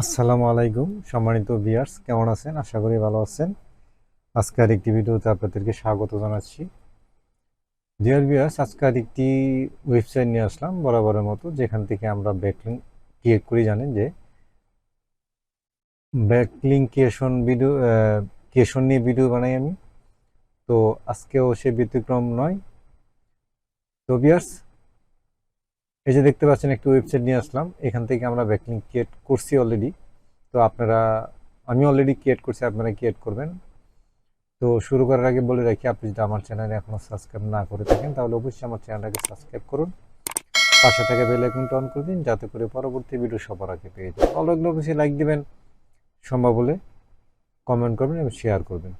আসসালামু আলাইকুম, সম্মানিত ভিউয়ার্স কেমন আছেন? আশা করি ভালো আছেন। আজকের একটি ভিডিওতে আপনাদেরকে স্বাগত জানাচ্ছি। ডিয়ার ভিউয়ার্স আজকের একটি ওয়েবসাইট নিয়ে আসলাম, বরাবরের মতো, যেখান থেকে আমরা ব্যাকলিং ক্রিয়েট করি, জানেন যে ব্যাকলিং ক্রিয়েশন ভিডিও ক্রিয়েশন নিয়ে ভিডিও বানাই আমি। তো আজকেও সে ব্যতিক্রম নয়। তো ভিউয়ার্স এই যে দেখতে পাচ্ছেন, একটি ওয়েবসাইট নিয়ে আসলাম। এখান থেকে আমরা ব্যাকলিং ক্রিয়েট করছি অলরেডি তো আপনারা, আমি অলরেডি ক্রিয়েট করছি, আপনারা ক্রিয়েট করবেন। তো শুরু করার আগে বলে রাখি, আপনি যদি আমার চ্যানেলে এখনও সাবস্ক্রাইব না করে থাকেন, তাহলে অবশ্যই আমার চ্যানেলটাকে সাবস্ক্রাইব করুন। পাশে থেকে বেল আইকনটা অন করে দিন, যাতে করে পরবর্তী ভিডিও সবার আগে পেয়ে যান। ভালো লাগলে অবশ্যই লাইক দিবেন, সম্ভব হলে কমেন্ট করবেন এবং শেয়ার করবেন।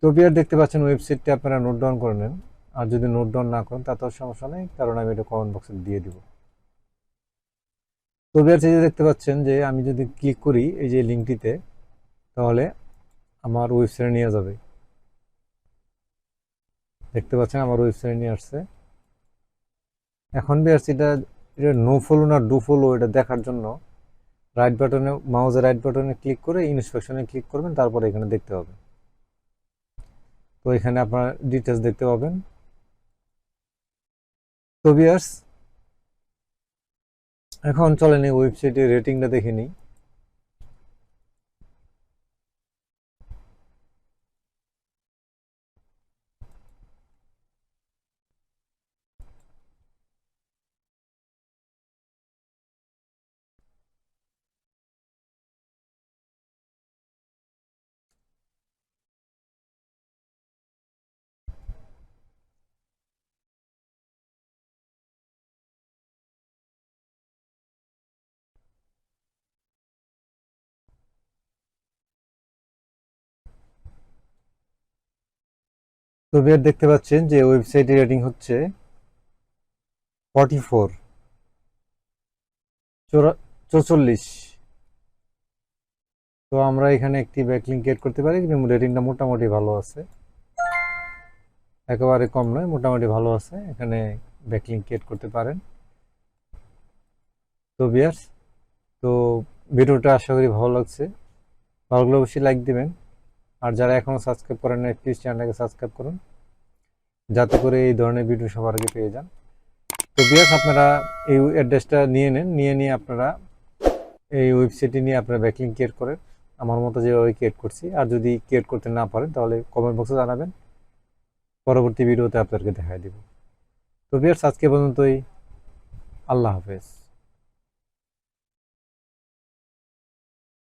তো বিয়ার দেখতে পাচ্ছেন ওয়েবসাইটটি আপনারা নোট ডাউন করে নেন। আর যদি নোট ডাউন না করেন, তাতেও সমস্যা নেই, কারণ আমি এটা কমেন্ট বক্সে দিয়ে দিব। তো বিয়ার এই যে দেখতে পাচ্ছেন যে আমি যদি ক্লিক করি এই যে লিঙ্কটিতে তাহলে আমার ওয়েবসাইটে নিয়ে যাবে। দেখতে পাচ্ছেন আমার ওয়েবসাইটে নিয়ে আসছে। এখন বিয়ার্স এটা এটা নো ফলো না ডু ফলো এটা দেখার জন্য রাইট বাটনে মাউজের রাইট বাটনে ক্লিক করে ইনস্পেকশনে ক্লিক করবেন, তারপরে এখানে দেখতে হবে তো এখানে আপনার ডিটেলস দেখতে পাবেন। তো এখন চলেনি ওয়েবসাইটের রেটিংটা দেখে নিই। তো ভিউয়ার দেখতে পাচ্ছেন যে ওয়েবসাইটের রেটিং হচ্ছে ফর্টি ফোর তো আমরা এখানে একটি ব্যাকলিং ক্রিয়েট করতে পারি, কিন্তু রেটিংটা মোটামুটি ভালো আছে। একেবারে কম নয়, মোটামুটি ভালো আছে। এখানে ব্যাকলিং ক্রিয়েট করতে পারেন। তো বিয়ার্স তো ভিডিওটা আশা করি ভালো লাগছে। ভালো অবশ্যই লাইক দিবেন। আর যারা এখনও সাবস্ক্রাইব করেন না প্লিজ চ্যানেলটাকে সাবস্ক্রাইব করুন। যাতে করে এই ধরনের ভিডিও সবার আগে পেয়ে যান। তো বিয়ার্স আপনারা এই অ্যাড্রেসটা নিয়ে নেন। নিয়ে নিয়ে আপনারা এই ওয়েবসাইটটি নিয়ে আপনারা ব্যাকলিং ক্রিয়েট করেন। আমার মতো যেভাবে ক্রিয়েট করছি। আর যদি ক্রিয়েট করতে না পারেন, তাহলে কমেন্ট বক্সে জানাবেন। পরবর্তী ভিডিওতে আপনাদেরকে দেখাই দিব। তো বিয়ার্স আজকে পর্যন্তই। আল্লাহ হাফেজ।